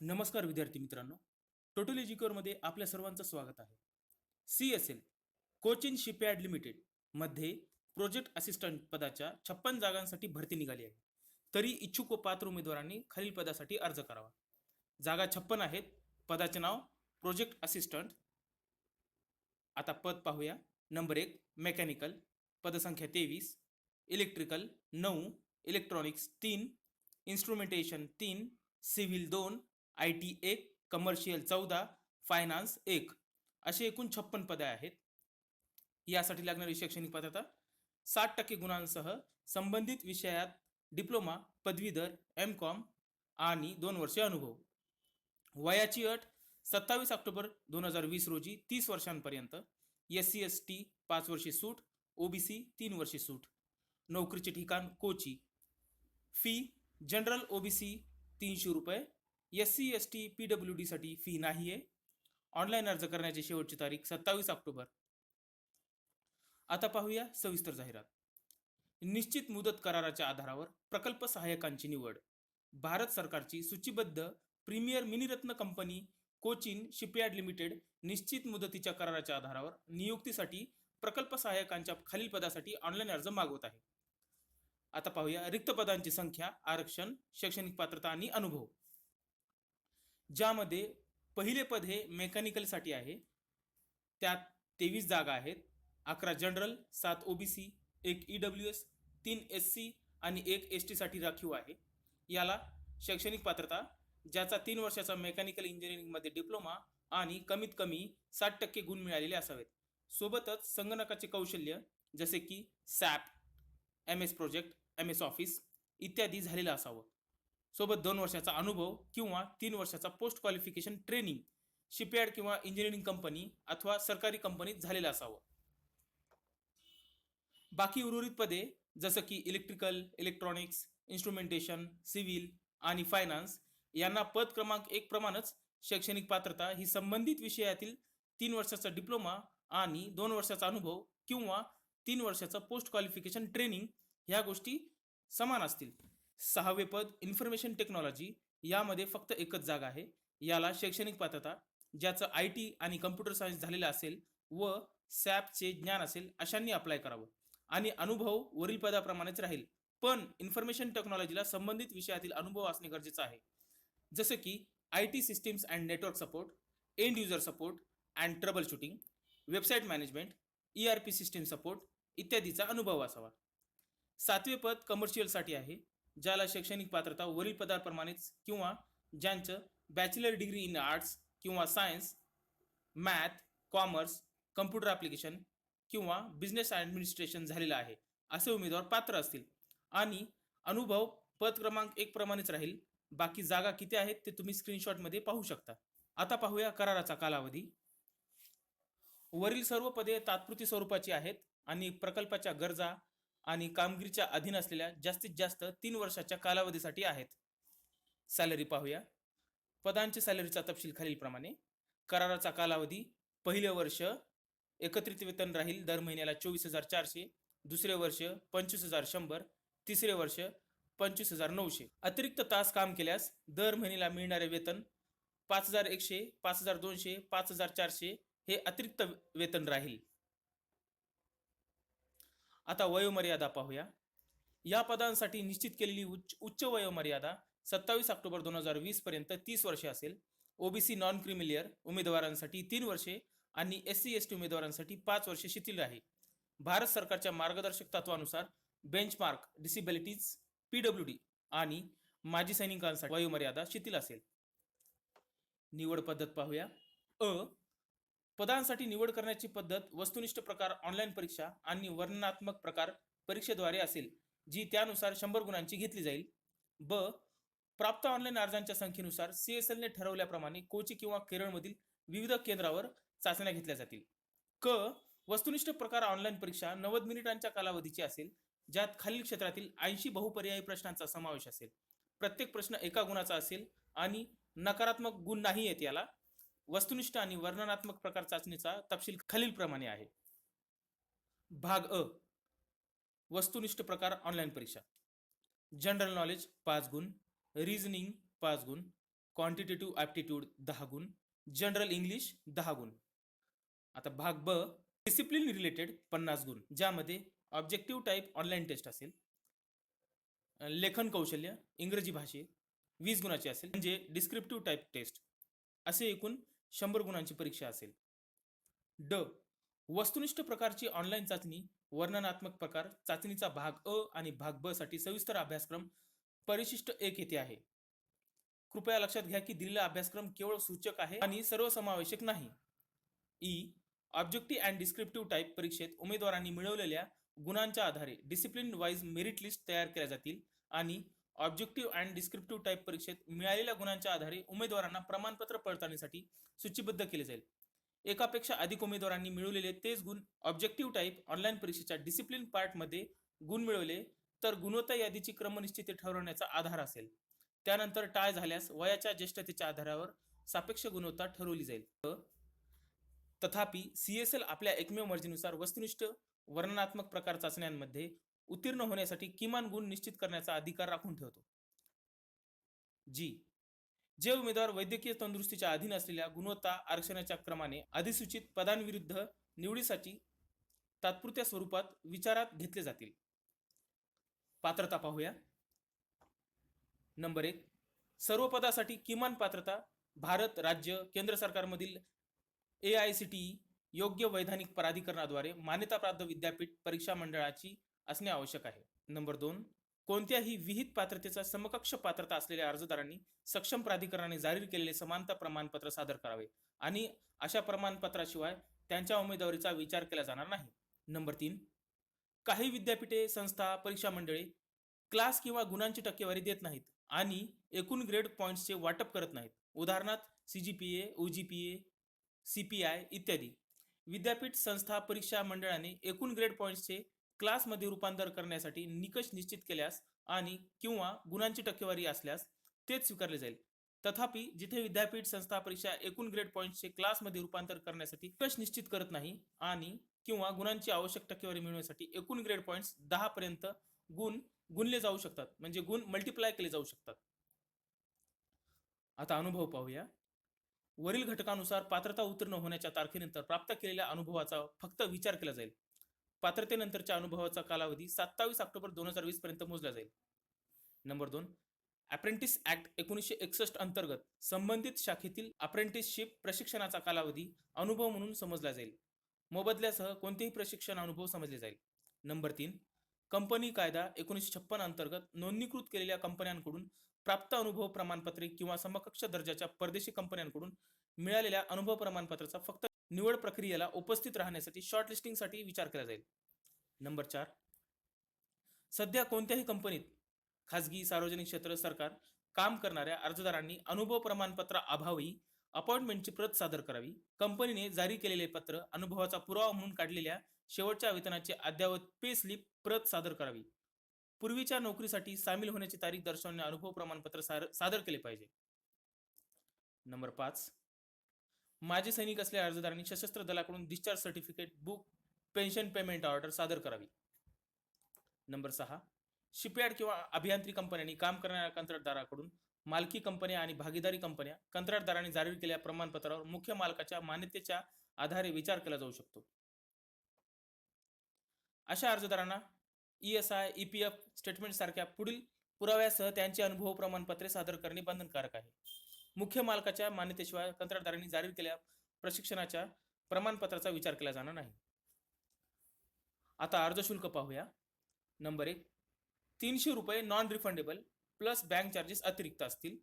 नमस्कार विद्यार्थी मित्रांनो. टोटल एज्युकेअरमध्ये आपल्या सर्वांचं स्वागत आहे. C S L Cochin shipyard लिमिटेडमध्ये प्रोजेक्ट असिस्टंट पदाच्या छप्पन जागांसाठी भरती निघाली आहे. तरी इच्छुक व पात्र उमेदवारांनी खालील पदासाठी अर्ज करावा. जागा छप्पन आहेत. पदाचे नाव प्रोजेक्ट असिस्टंट आता पद पाहूया. नंबर एक मेकॅनिकल पदसंख्या तेवीस. इलेक्ट्रिकल नऊ. इलेक्ट्रॉनिक्स तीन. इन्स्ट्रुमेंटेशन तीन. सिव्हिल दोन. आय टी एक कमर्शियल चौदा फायनान्स एक असे एकूण छप्पन पदे आहेत. यासाठी लागणारी शैक्षणिक पात्रता साठ टक्के गुणांसह संबंधित विषयात डिप्लोमा पदवीधर एम कॉम आणि दोन वर्षे अनुभव. वयाची अट सत्तावीस ऑक्टोबर दोन हजार वीस रोजी तीस वर्षांपर्यंत एस सी एस टी पाच वर्षे सूट ओबीसी तीन वर्षे सूट. नोकरीचे ठिकाण कोची. फी जनरल ओबीसी तीनशे रुपये S C S T P W डीसाठी फी नाही आहे ऑनलाईन अर्ज करण्याची शेवटची तारीख सत्तावीस ऑक्टोबर. आता पाहूया सविस्तर जाहिरात. निश्चित मुदत कराराच्या आधारावर प्रकल्प सहाय्यकांची निवड. भारत सरकारची सूचीबद्ध premier Miniratna company Cochin shipyard limited निश्चित मुदतीच्या कराराच्या आधारावर नियुक्तीसाठी प्रकल्प सहाय्यकांच्या खालील पदासाठी ऑनलाईन अर्ज मागवत आहे. आता पाहूया रिक्त पदांची संख्या आरक्षण शैक्षणिक पात्रता आणि अनुभव. ज्यामध्ये पहिले पद हे मेकॅनिकलसाठी आहे. त्यात तेवीस जागा आहेत. अकरा जनरल सात ओबीसी एक ई डब्ल्यू एस तीन एस सी आणि एक एस टीसाठी राखीव आहे. याला शैक्षणिक पात्रता ज्याचा तीन वर्षाचा मेकॅनिकल इंजिनिअरिंगमध्ये डिप्लोमा आणि कमीत कमी साठ टक्के गुण मिळालेले असावेत. सोबतच संगणकाचे कौशल्य जसे की SAP M S project M S office इत्यादी झालेलं असावं. सोबत दोन वर्षाचा अनुभव किंवा तीन वर्षाचा पोस्ट क्वालिफिकेशन ट्रेनिंग शिपयार्ड किंवा इंजिनिअरिंग कंपनी अथवा सरकारी कंपनीत झालेलं असावं. बाकी उर्वरित पदे जसं की इलेक्ट्रिकल इलेक्ट्रॉनिक्स इन्स्ट्रुमेंटेशन सिव्हिल आणि फायनान्स यांना पद क्रमांक एक प्रमाणच शैक्षणिक पात्रता ही संबंधित विषयातील तीन वर्षाचा डिप्लोमा आणि दोन वर्षाचा अनुभव किंवा तीन वर्षाचं पोस्ट क्वालिफिकेशन ट्रेनिंग ह्या गोष्टी समान असतील. सहावे पद इन्फॉर्मेशन टेक्नॉलॉजी यामध्ये फक्त एकच जागा आहे. याला शैक्षणिक पात्रता ज्याचं आय टी आणि कम्प्युटर सायन्स झालेलं असेल व सॅपचे ज्ञान असेल अशांनी अप्लाय करावं. आणि अनुभव वरील पदाप्रमाणेच राहील. पण इन्फॉर्मेशन टेक्नॉलॉजीला संबंधित विषयातील अनुभव असणे गरजेचं आहे. जसं की I T systems and network support end user support and trouble shooting website management E R P system support इत्यादीचा अनुभव असावा. सातवे पद कमर्शियलसाठी आहे. ज्याला शैक्षणिक पात्रता वरील पदाप्रमाणेच किंवा ज्यांचं बॅचलर डिग्री इन आर्ट्स किंवा science math commerce computer application किंवा बिझनेस ॲडमिनिस्ट्रेशन झालेलं आहे असे उमेदवार पात्र असतील. आणि अनुभव पद क्रमांक एक प्रमाणेच राहील. बाकी जागा किती आहेत ते तुम्ही स्क्रीनशॉटमध्ये पाहू शकता. आता पाहूया कराराचा कालावधी. वरील सर्व पदे तात्पुरती स्वरूपाची आहेत आणि प्रकल्पाच्या गरजा आणि कामगिरीच्या अधीन असलेल्या जास्तीत जास्त तीन वर्षाच्या कालावधीसाठी आहेत. सॅलरी पाहूया. पदांचे सॅलरीचा तपशील खालीलप्रमाणे. कराराचा कालावधी पहिले वर्ष एकत्रित वेतन राहील दर महिन्याला चोवीस हजार चारशे दुसरे वर्ष पंचवीस हजार शंभर तिसरे वर्ष पंचवीस हजार नऊशे. अतिरिक्त तास काम केल्यास दर महिन्याला मिळणारे वेतन पाच हजार एकशे पाच हजार दोनशे पाच हजार चारशे हे अतिरिक्त वेतन राहील. आता वयोमर्यादा पाहूया. या पदांसाठी निश्चित केलेली उच्च उच्च वयोमर्यादा सत्तावीस ऑक्टोबर दोन हजार वीस पर्यंत तीस वर्षे असेल. ओबीसी नॉन क्रिमिलियर उमेदवारांसाठी तीन वर्षे आणि एस सी एस टी उमेदवारांसाठी पाच वर्षे शिथिल आहे. भारत सरकारच्या मार्गदर्शक तत्वानुसार benchmark disabilities P W D आणि माजी सैनिकांसाठी वयोमर्यादा शिथिल असेल. निवड पद्धत पाहूया. अ पदांसाठी निवड करण्याची पद्धत वस्तुनिष्ठ प्रकार ऑनलाईन परीक्षा आणि वर्णनात्मक प्रकार परीक्षेद्वारे असेल जी त्यानुसार शंभर गुणांची घेतली जाईल. ब. प्राप्त ऑनलाईन अर्जांच्या संख्येनुसार सी एस एलने ठरवल्याप्रमाणे कोची किंवा केरळमधील विविध केंद्रावर चाचण्या घेतल्या जातील. क. वस्तुनिष्ठ प्रकार ऑनलाईन परीक्षा नव्वद मिनिटांच्या कालावधीची असेल ज्यात खालील क्षेत्रातील ऐंशी बहुपर्यायी प्रश्नांचा समावेश असेल. प्रत्येक प्रश्न एका गुणाचा असेल आणि नकारात्मक गुण नाही येत याला. वस्तुनिष्ठ आणि वर्णनात्मक प्रकार चाचणीचा तपशील खालीलप्रमाणे आहे. भाग अ. वस्तुनिष्ठ प्रकार ऑनलाईन परीक्षा. जनरल नॉलेज पाच गुण. रिझनिंग पाच गुण. क्वांटिटेटिव्ह ॲप्टिट्यूड दहा गुण. जनरल इंग्लिश दहा गुण. आता भाग ब. डिसिप्लिन रिलेटेड पन्नास गुण. ज्यामध्ये ऑब्जेक्टिव्ह टाईप ऑनलाईन टेस्ट असेल. लेखन कौशल्य इंग्रजी भाषे वीस गुणाची असेल. म्हणजे डिस्क्रिप्टिव्ह टाईप टेस्ट असे एकूण शंभर गुणांची परीक्षा असेल. ड. वस्तुनिष्ठ प्रकारची ऑनलाईन चाचणी वर्णनात्मक प्रकार चाचणीचा भाग अ आणि भाग ब साठी सविस्तर अभ्यासक्रम परिशिष्ट एक येथे आहे. कृपया लक्षात घ्या की दिलेला अभ्यासक्रम केवळ सूचक आहे आणि सर्वसमावेशक नाही. E. Objective and descriptive type परीक्षेत उमेदवारांनी मिळवलेल्या गुणांच्या आधारे डिसिप्लिन वाईज मेरिट लिस्ट तयार केल्या जातील आणि ऑब्जेक्टिव्ह अँड डिस्क्रिप्टिव्ह टाईप परीक्षेत मिळालेल्या गुणांच्या आधारे उमेदवारांना प्रमाणपत्र पडताळणीसाठी सूचीबद्ध केले जाईल. एकापेक्षा अधिक उमेदवारांनी मिळवलेले तेच गुण ऑब्जेक्टिव्ह टाईप ऑनलाईन परीक्षेच्या डिसिप्लिन पार्टमध्ये गुण मिळवले तर गुणवत्ता यादीची क्रमनिश्चिती ठरवण्याचा आधार असेल. त्यानंतर टाळ झाल्यास वयाच्या ज्येष्ठतेच्या आधारावर सापेक्ष गुणवत्ता ठरवली जाईल. तथापि सी एस एल आपल्या एकमेव मर्जीनुसार वस्तुनिष्ठ वर्णनात्मक प्रकार चाचण्यांमध्ये उत्तीर्ण होण्यासाठी किमान गुण निश्चित करण्याचा अधिकार राखून ठेवतो. जी. जे उमेदवार वैद्यकीय तंदुरुस्तीच्या अधीन असलेल्या गुणवत्ता आरक्षणाच्या क्रमाने अधिसूचित पदांविरुद्ध निवडीसाठी तात्पुरत्या स्वरूपात विचारात घेतले जातील. पात्रता पाहूया. नंबर एक. सर्व पदासाठी किमान पात्रता भारत राज्य केंद्र सरकारमधील ए आय सी टी योग्य वैधानिक प्राधिकरणाद्वारे मान्यताप्राप्त विद्यापीठ परीक्षा मंडळाची असणे आवश्यक आहे. नंबर दोन कोणत्याही विहित पात्रतेचा समकक्ष पात्रता असलेल्या अर्जदारांनी सक्षम प्राधिकरणाने जाहीर केलेले समानता प्रमाणपत्र सादर करावे आणि अशा प्रमाणपत्राशिवाय त्यांच्या उमेदवारीचा विचार केला जाणार नाही. नंबर तीन काही विद्यापीठे संस्था परीक्षा मंडळे क्लास किंवा गुणांची टक्केवारी देत नाहीत आणि एकूण ग्रेड पॉईंट्सचे वाटप करत नाहीत. उदाहरणार्थ C G P A O G P A C P I इत्यादी. विद्यापीठ संस्था परीक्षा मंडळाने एकूण ग्रेड पॉईंट्सचे क्लासमध्ये रूपांतर करण्यासाठी निकष निश्चित केल्यास आणि किंवा गुणांची टक्केवारी असल्यास तेच स्वीकारले जाईल. तथापि जिथे विद्यापीठ संस्था परीक्षा एकूण ग्रेड पॉईंट्सचे क्लासमध्ये रूपांतर करण्यासाठी निकष निश्चित करत नाही आणि किंवा गुणांची आवश्यक टक्केवारी मिळवण्यासाठी एकूण ग्रेड पॉईंट्स दहा पर्यंत गुण गुणले जाऊ शकतात. म्हणजे गुण मल्टिप्लाय केले जाऊ शकतात. आता अनुभव पाहूया. वरील घटकानुसार पात्रता उत्तीर्ण होण्याच्या तारखेनंतर प्राप्त केलेल्या अनुभवाचा फक्त विचार केला जाईल. पात्रतेनंतरच्या अनुभवाचा कालावधी सत्तावीस ऑक्टोबर दोन हजार वीस पर्यंत मोजला जाईल. नंबर दोन अप्रेंटिस ऍक्ट एकोणीसशे एकसष्ट अंतर्गत संबंधित शाखेतील अप्रेंटिसशिप प्रशिक्षणाचा कालावधी अनुभव म्हणून समजला जाईल. मोबदल्यासह कोणतेही प्रशिक्षण अनुभव समजले जाईल. नंबर तीन कंपनी कायदा एकोणीसशे छप्पन अंतर्गत नोंदणीकृत केलेल्या कंपन्यांकडून प्राप्त अनुभव प्रमाणपत्रे किंवा समकक्ष दर्जाच्या परदेशी कंपन्यांकडून मिळालेल्या अनुभव प्रमाणपत्राचा फक्त निवड प्रक्रियेला उपस्थित राहण्यासाठी शॉर्ट लिस्टिंगसाठी विचार केला जाईल. नंबर चार. सध्या कोणत्याही कंपनीत खाजगी सार्वजनिक क्षेत्र सरकार काम करणाऱ्या अर्जदारांनी अनुभव प्रमाणपत्र अभावी अपॉइंटमेंटची प्रत सादर करावी. कंपनीने जारी केलेले पत्र अनुभवाचा पुरावा म्हणून काढलेल्या शेवटच्या वेतनाची अद्ययावत पे स्लिप प्रत सादर करावी. पूर्वीच्या नोकरीसाठी सामील होण्याची तारीख दर्शवणे अनुभव प्रमाणपत्र सादर केले पाहिजे. नंबर पाच. माजी सैनिक असलेल्या अर्जदारांनी सशस्त्र दलाकडून discharge certificate book pension payment order सादर करावी. नंबर सहा. शिपयार्ड किंवा अभियांत्रिक कंपन्यांनी काम करणाऱ्या कंत्राटदाराकडून मालकी कंपन्या आणि भागीदारी कंपन्या कंत्राटदारांनी जारी केलेल्या प्रमाणपत्रावर मुख्य मालकाच्या मान्यतेच्या आधारे विचार केला जाऊ शकतो. अशा अर्जदारांना E S I E P F statement सारख्या पुढील पुराव्यासह त्यांचे अनुभव प्रमाणपत्रे सादर करणे बंधनकारक आहे. मुख्य मालकाच्या मान्यतेशिवाय कंत्राटदारांनी जारी केल्या प्रशिक्षणाच्या प्रमाणपत्राचा विचार केला जाणार नाही. आता अर्ज शुल्क पाहूया. नंबर एक तीनशे रुपये non refundable plus bank charges अतिरिक्त असतील.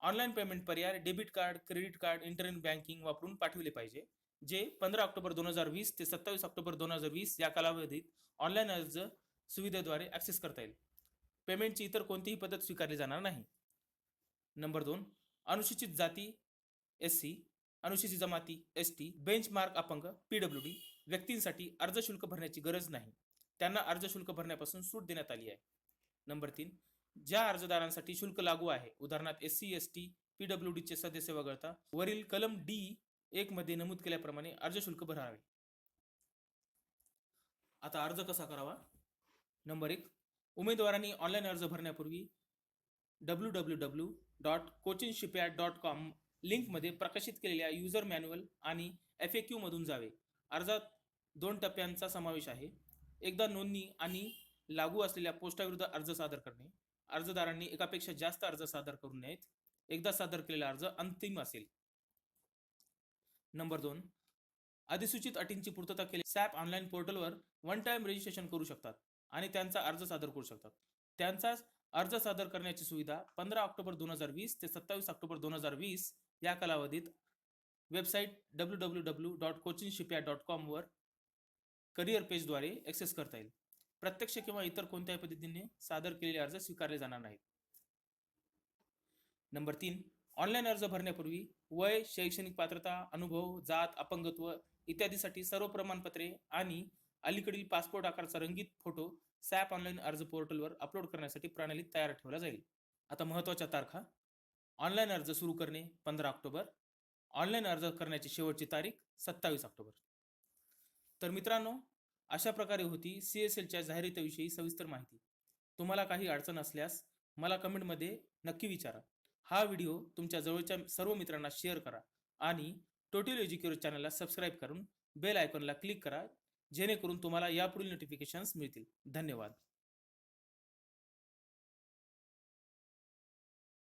ऑनलाईन पेमेंट पर्याय debit card credit card internet banking वापरून पाठविले पाहिजे जे पंधरा ऑक्टोबर दोन हजार वीस ते सत्तावीस ऑक्टोबर दोन हजार वीस या कालावधीत ऑनलाईन अर्ज सुविधेद्वारे ॲक्सेस करता येईल. पेमेंटची इतर कोणतीही पद्धत स्वीकारली जाणार नाही. नंबर दोन अनुसूचित जाती एस सी अनुसूचित जमाती एस टी बेंचमार्क अपंग पी डब्ल्यू डी व्यक्तींसाठी अर्ज शुल्क भरण्याची गरज नाही. त्यांना अर्ज शुल्क भरण्यापासून सूट देण्यात आली आहे. नंबर तीन ज्या अर्जदारांसाठी शुल्क लागू आहे उदाहरणार्थ S C S T P W डीचे सदस्य वगळता वरील कलम डी एक मध्ये नमूद केल्याप्रमाणे अर्ज शुल्क भरावे. आता अर्ज कसा करावा? नंबर एक उमेदवारांनी ऑनलाईन अर्ज भरण्यापूर्वी W W W dot Cochin shipyard dot com लिंकमध्ये प्रकाशित केलेल्या युजर मॅन्युअल आणि एफ ए क्यूमधून जावे. अर्जात दोन टप्प्यांचा समावेश आहे. एकदा नोंदणी आणि लागू असलेल्या पोस्टाविरुद्ध अर्ज सादर करणे. अर्जदारांनी एकापेक्षा जास्त अर्ज सादर करू नयेत. एकदा सादर केलेला अर्ज अंतिम असेल. नंबर दोन. अधिसूचित अटींची पूर्तता केली सॅप ऑनलाईन पोर्टलवर वन टाइम रजिस्ट्रेशन करू शकतात आणि त्यांचा अर्ज सादर करू शकतात. त्यांचा अर्ज सादर करण्याची सुविधा पंधरा ऑक्टोबर दोन हजार वीस ते सत्तावीस ऑक्टोबर दोन हजार वीस या कालावधीत website W W W dot Cochin shipyard dot कॉमवर career पेजद्वारे ॲक्सेस करता येईल. प्रत्यक्ष किंवा इतर कोणत्याही पद्धतीने सादर केलेले अर्ज स्वीकारले जाणार नाहीत. नंबर तीन ऑनलाईन अर्ज भरण्यापूर्वी वय शैक्षणिक पात्रता अनुभव जात अपंगत्व इत्यादीसाठी सर्व प्रमाणपत्रे आणि अलीकडील पासपोर्ट आकारचा रंगीत फोटो सॅप ऑनलाईन अर्ज पोर्टलवर अपलोड करण्यासाठी प्रणालीत तयार ठेवला जाईल. आता महत्त्वाच्या तारखा. ऑनलाईन अर्ज सुरू करणे पंधरा ऑक्टोबर. ऑनलाईन अर्ज करण्याची शेवटची तारीख सत्तावीस ऑक्टोबर. तर मित्रांनो अशा प्रकारे होती सी एस एलच्या जाहिरातीविषयी सविस्तर माहिती. तुम्हाला काही अडचण असल्यास मला कमेंटमध्ये नक्की विचारा. हा व्हिडिओ तुमच्या जवळच्या सर्व मित्रांना शेअर करा आणि टोटल एज्युकेअर चॅनलला सबस्क्राईब करून बेल आयकॉनला क्लिक करा जेणेकरून तुम्हाला यापुढील नोटिफिकेशन्स मिळतील. धन्यवाद.